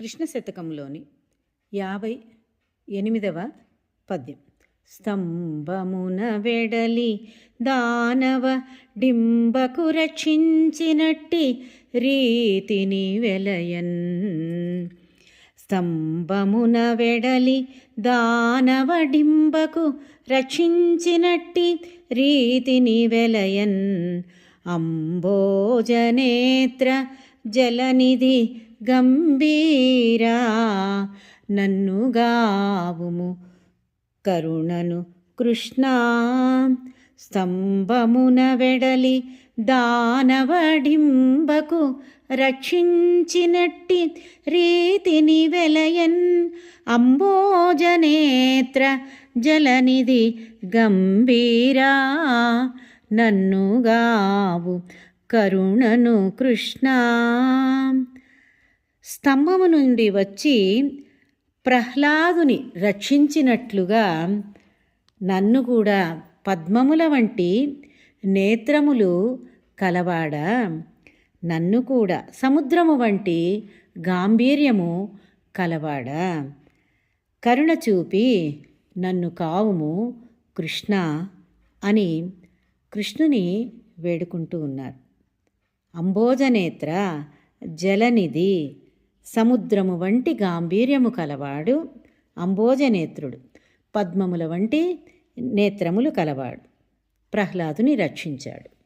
కృష్ణ శతకంలోని యాభై ఎనిమిదవ పద్యం. స్తంభమున వెడలి దానవ డింబకు రక్షించినట్టి రీతిని వెలయన్. స్తంభమున వెడలి దానవ డింబకు రక్షించినట్టి రీతిని వెలయన్. అంబోజనేత్ర జలనిధి గంభీరా నన్ను గావుము కరుణను కృష్ణ స్తంభమున వెడలి దానవడింబకు రక్షించినట్టి రీతిని వెలయన్ అంబోజనేత్ర జలనిధి గంభీరా నన్నుగావు కరుణను కృష్ణ స్తంభము నుండి వచ్చి ప్రహ్లాదుని రక్షించినట్లుగా నన్ను కూడా పద్మముల వంటి నేత్రములు కలవాడ. నన్ను కూడా సముద్రము వంటి గాంభీర్యము కలవాడ. కరుణ చూపి నన్ను కావుము కృష్ణ అని కృష్ణుని వేడుకుంటూ ఉన్నారు. అంబోజనేత్ర జలనిధి సముద్రము వంటి గాంభీర్యము కలవాడు అంబోజనేత్రుడు. పద్మముల వంటి నేత్రములు కలవాడు. ప్రహ్లాదుని రక్షించాడు.